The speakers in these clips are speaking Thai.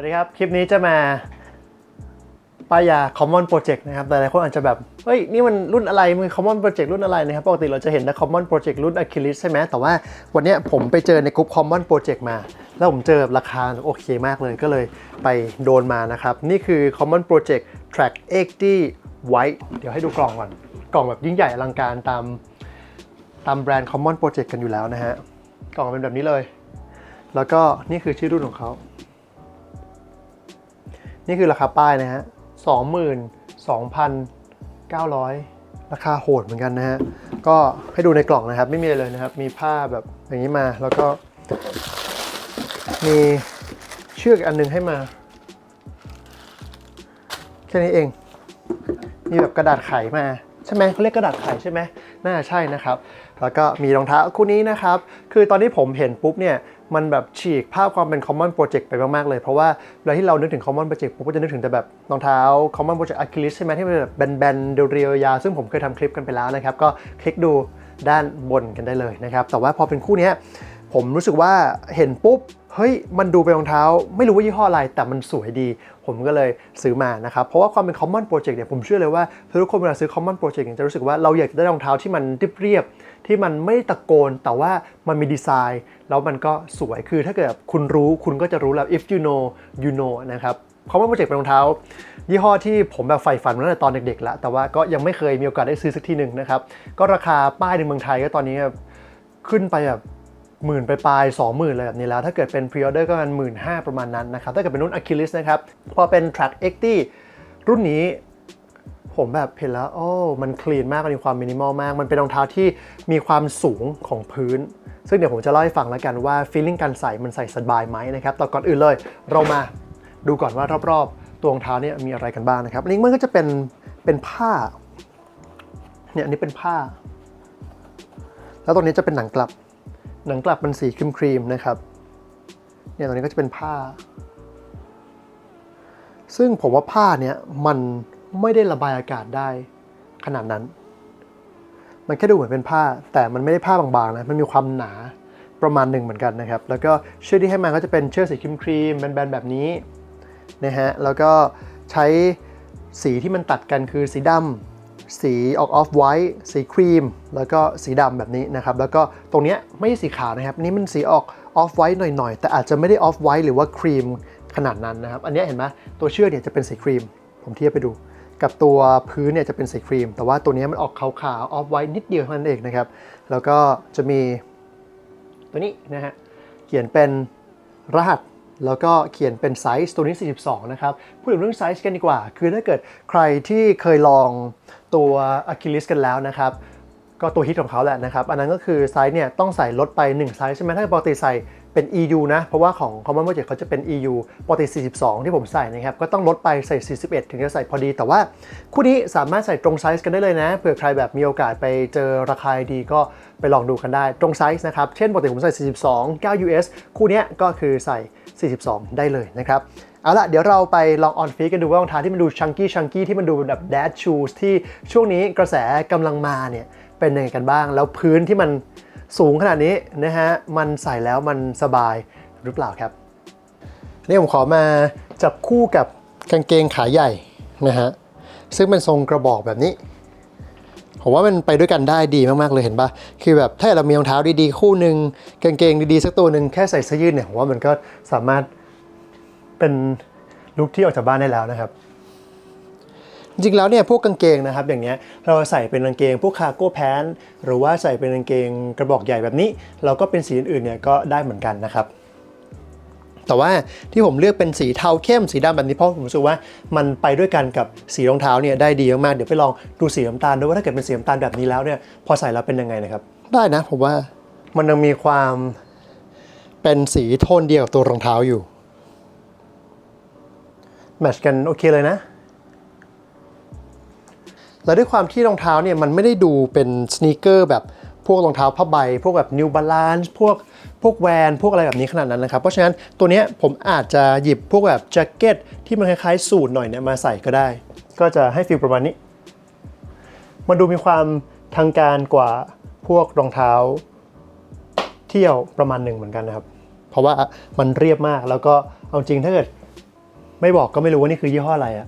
วัสดีครับ คลิปนี้จะมาป้ายยา Common Project นะครับแต่หลายคนอาจจะแบบ เฮ้ย นี่มันรุ่นอะไร มัน Common Project รุ่นอะไรนะครับ ปกติเราจะเห็นแต่ Common Project รุ่น Achilles ใช่ไหม แต่ว่าวันนี้ผมไปเจอในกลุ่ม Common Project มา แล้วผมเจอราคาโอเคมากเลย ก็เลยไปโดนมานะครับ นี่คือ Common Project Track 80 White เดี๋ยวให้ดูกล่องก่อน กล่องแบบยิ่งใหญ่อลังการตามตามแบรนด์ Common Project กันอยู่แล้วนะฮะ กล่องเป็นแบบนี้เลย แล้วก็นี่คือชื่อรุ่นของเขา นี่คือราคาป้ายนะฮะสองหมื่นสองพันเก้าร้อยราคาโหดเหมือนกันนะฮะ ก็ให้ดูในกล่องนะครับ ไม่มีอะไรเลยนะครับ มีผ้าแบบอย่างนี้มา แล้วก็ มีเชือกอันหนึงให้มา แค่นี้เอง มีแบบกระดาษไขมา ใช่ไหมเขาเรียกกระดาษไขใช่ไหมน่าใช่นะครับ แล้วก็มีรองเท้าคู่นี้นะครับ คือตอนที่ผมเห็นปุ๊บเนี่ยมันแบบฉีกภาพความเป็น common project ไปมาก ๆ เลย เพราะว่าเวลาที่เรานึกถึง common project ผมก็จะนึกถึงแต่แบบรองเท้า common project Achilles ใช่ไหมที่มันแบบแบนๆเรียวๆยาซึ่งผมเคยทำคลิปกันไปแล้วนะครับ ก็คลิกดูด้านบนกันได้เลยนะครับ แต่ว่าพอเป็นคู่นี้ ผมรู้สึกว่าเห็นปุ๊บ เฮ้ย มันดูเป็นรองเท้า ไม่รู้ว่ายี่ห้ออะไร แต่มันสวยดี ผมก็เลยซื้อมานะครับ เพราะว่าความเป็น common project เนี่ย ผมเชื่อเลยว่าทุกคนเวลาซื้อ common project เนี่ยจะรู้สึกว่าเราอยากจะได้รองเท้าที่มันเรียบๆที่มันไม่ตะโกน แต่ว่ามันมีดีไซน์ แล้วมันก็สวย คือถ้าเกิดคุณรู้คุณก็จะรู้แล้ว if you know you know นะครับ common project เป็นรองเท้า ยี่ห้อที่ผมแบบใฝ่ฝันมาตั้งแต่ตอนเด็กๆแล้วแต่ว่าก็ยังไม่เคยมีโอกาสได้ซื้อสักทีหนึ่งนะครับ ก็ราคาป้ายในเมืองไทยก็ตอนนี้ขึ้นไปแบบ หมื่นไปปลายสองหมื่นเลยแบบนี้แล้ว ถ้าเกิดเป็นพรีออเดอร์ก็ประมาณหมื่นห้าประมาณนั้นนะครับ ถ้าเกิดเป็นรุ่น Achilles นะครับ พอเป็น Track 80รุ่นนี้ผมแบบเห็นแล้ว โอ้ มันคลีนมาก มีความมินิมอลมาก มันเป็นรองเท้าที่มีความสูงของพื้น ซึ่งเดี๋ยวผมจะเล่าให้ฟังแล้วกันว่าฟีลลิ่งการใส่มันใส่สบายไหมนะครับ แต่ก่อนอื่นเลย เรามาดูก่อนว่ารอบๆ ตัวรองเท้าเนี่ยมีอะไรกันบ้างนะครับ อันนี้มันก็จะเป็น เป็นผ้า เนี่ยอันนี้เป็นผ้า แล้วตรงนี้จะเป็นหนังกลับ หนังกลับมันสีครีมครีมๆนะครับ เนี่ยตรงนี้ก็จะเป็นผ้า ซึ่งผมว่าผ้าเนี่ยมันไม่ได้ระบายอากาศได้ขนาดนั้น มันแค่ดูเหมือนเป็นผ้า แต่มันไม่ได้ผ้าบางๆนะ มันมีความหนาประมาณหนึ่งเหมือนกันนะครับ แล้วก็เชือกที่ให้มาก็จะเป็นเชือกสีครีมครีมๆแบนๆแบบนี้นะฮะ แล้วก็ใช้สีที่มันตัดกันคือสีดำ สีออกออฟไวท์สีครีม แล้วก็สีดำแบบนี้นะครับ แล้วก็ตรงเนี้ยไม่ใช่สีขาวนะครับนนี้มันสีออกออฟไวท์หน่อยๆ แต่อาจจะไม่ได้ออฟไวท์หรือว่าครีมขนาดนั้นนะครับ อันนี้เห็นไหมตัวเชือกเนี่ยจะเป็นสีครีม ผมเทียบไปดู กับตัวพื้นเนี่ยจะเป็นสีครีม แต่ว่าตัวนี้มันออกขาวๆออฟไวท์นิดเดียวเท่านั้นเองนะครับ แล้วก็จะมีตัวนี้นะฮะ เขียนเป็นรหัส แล้วก็เขียนเป็นไซส์ตัวนี้ 42 นะครับ พูดถึงเรื่องไซส์กันดีกว่า คือถ้าเกิดใครที่เคยลองตัว Achilles กันแล้วนะครับ ก็ตัวฮิตของเขาแหละนะครับ อันนั้นก็คือไซส์เนี่ยต้องใส่ลดไป 1 ไซส์ใช่ไหมถ้าปกติใส่เป็น EU นะ เพราะว่าของ Common Project เขาจะเป็น EU ปกติ 42 ที่ผมใส่นะครับ ก็ต้องลดไปใส่ 41 ถึงจะใส่พอดี แต่ว่าคู่นี้สามารถใส่ตรงไซส์กันได้เลยนะ เผื่อใครแบบมีโอกาสไปเจอราคาดีก็ไปลองดูกันได้ ตรงไซส์นะครับ เช่นปกติผมใส่ 42 9 US คู่นี้ก็คือใส่ 42 ได้เลยนะครับเอาละเดี๋ยวเราไปลองออนฟีกันดูว่ารองเท้าที่มันดูชังกี้ชังกี้ที่มันดูแบบแดดชูสที่ช่วงนี้กระแสกำลังมาเนี่ย เป็นยังไงกันบ้าง แล้วพื้นที่มันสูงขนาดนี้นะฮะมันใส่แล้วมันสบายหรือเปล่าครับนี่ผมขอมาจับคู่กับกางเกงขาใหญ่นะฮะซึ่งเป็นทรงกระบอกแบบนี้ ผมว่ามันไปด้วยกันได้ดีมากๆเลยเห็นปะคือแบบถ้าเรามีรองเท้าดีๆ คู่หนึ่งกางเกงดีๆสักตัวหนึ่งแค่ใส่เสื้อยืดเนี่ยผมว่ามันก็สามารถเป็นลุคที่ออกจากบ้านได้แล้วนะครับ จริงๆแล้วเนี่ยพวกกางเกงนะครับอย่างเนี้ยเราใส่เป็นกางเกงพวกคาร์โก้แพนหรือว่าใส่เป็นกางเกงกระบอกใหญ่แบบนี้ เราก็เป็นสีอื่นๆเนี่ยก็ได้เหมือนกันนะครับแต่ว่าที่ผมเลือกเป็นสีเทาเข้มสีดำแบบนี้เพราะผมรู้สึกว่ามันไปด้วยกันกับสีรองเท้าเนี่ยได้ดีมากๆเดี๋ยวไปลองดูสีน้ำตาลด้วยว่าถ้าเกิดเป็นสีน้ำตาลแบบนี้แล้วเนี่ยพอใส่แล้วเป็นยังไงนะครับ ได้นะผมว่ามันยังมีความเป็นสีโทนเดียวกับตัวรองเท้าอยู่แมทช์กันโอเคเลยนะ แล้วด้วยความที่รองเท้าเนี่ยมันไม่ได้ดูเป็นสเนีกเกอร์แบบพวกรองเท้าผ้าใบ พวกแบบ New Balance พวกพวกแวนพวกอะไรแบบนี้ขนาดนั้นนะครับ เพราะฉะนั้นตัวนี้ผมอาจจะหยิบพวกแบบแจ็คเก็ตที่มันคล้ายๆ สูทหน่อยเนี่ยมาใส่ก็ได้ ก็จะให้ฟีลประมาณนี้ มันดูมีความทางการกว่าพวกรองเท้าเที่ยวประมาณหนึ่งเหมือนกันนะครับ เพราะว่ามันเรียบมากแล้วก็เอาจริงถ้าเกิดไม่บอกก็ไม่รู้ว่านี่คือยี่ห้ออะไรอะ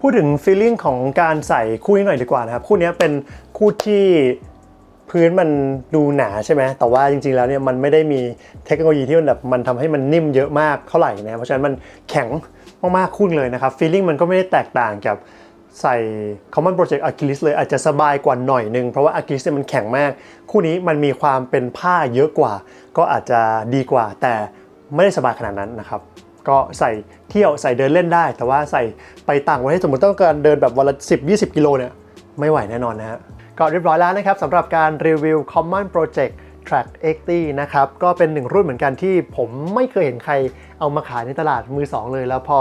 พูดถึงฟีลลิ่งของการใส่คู่นี้หน่อยดีกว่านะครับ คู่นี้เป็นคู่ที่พื้นมันดูหนาใช่ไหมแต่ว่าจริงๆแล้วเนี่ยมันไม่ได้มีเทคโนโลยีที่มันแบบมันทำให้มันนิ่มเยอะมากเท่าไหร่นะ เพราะฉะนั้นมันแข็งมากๆคู่เลยนะครับฟีลลิ่งมันก็ไม่ได้แตกต่างกับใส่ Common Project Achilles เลยอาจจะสบายกว่าหน่อยนึง เพราะว่า Achilles เนี่ยมันแข็งมาก คู่นี้มันมีความเป็นผ้าเยอะกว่า ก็อาจจะดีกว่า แต่ไม่ได้สบายขนาดนั้นนะครับ ก็ใส่เที่ยวใส่เดินเล่นได้ แต่ว่าใส่ไปต่างประเทศสมมติต้องการเดินแบบวันละ 10-20 กิโลเนี่ยไม่ไหวแน่นอนนะฮะก็เรียบร้อยแล้วนะครับสำหรับการรีวิว Common Project Track 80นะครับก็เป็นหนึ่งรุ่นเหมือนกันที่ผมไม่เคยเห็นใครเอามาขายในตลาดมือ 2 เลย แล้วพอ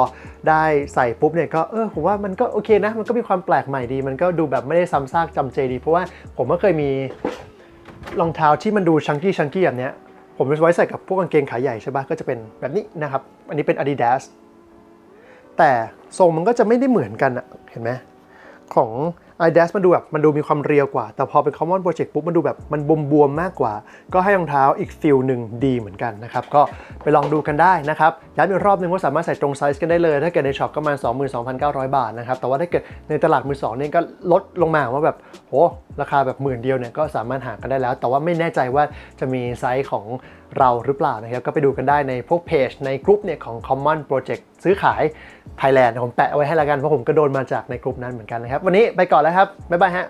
ได้ใส่ปุ๊บเนี่ยก็เออผมว่ามันก็โอเคนะ มันก็มีความแปลกใหม่ดี มันก็ดูแบบไม่ได้ซ้ำซากจำเจดี เพราะว่าผมก็เคยมีรองเท้าที่มันดูชังกี้ชังกี้แบบเนี้ย ผมไว้ใส่กับพวกกางเกงขาใหญ่ใช่ปะก็จะเป็นแบบนี้นะครับ อันนี้เป็น Adidas แต่ทรงมันก็จะไม่ได้เหมือนกันอะเห็นไหมของ i d a s มันดูแบบมันดูมีความเรียวกว่า แต่พอเป็น Common Project ปุ๊บมันดูแบบมันบวมๆมากกว่า ก็ให้รองเท้าอีกฟิลหนึ่งดีเหมือนกันนะครับ ก็ไปลองดูกันได้นะครับ ย้ำอีกรอบนึงว่าสามารถใส่ตรงไซส์กันได้เลย ถ้าเกิดในช็อปก็ประมาณ22,900 บาทนะครับ แต่ว่าถ้าเกิดในตลาดมือสองเนี่ยก็ลดลงมาว่าแบบโหราคาแบบหมื่นเดียวเนี่ยก็สามารถหากันได้แล้ว แต่ว่าไม่แน่ใจว่าจะมีไซส์ของเราหรือเปล่านะครับก็ไปดูกันได้ในพวกเพจในกลุ่มเนี่ยของ Common Project ซื้อขาย Thailand ผมแปะไว้ให้ละกันเพราะผมก็โดนมาจากในกลุ่มนั้นเหมือนกันนะครับ วันนี้ไปก่อนแล้วครับ บ๊ายบายฮะ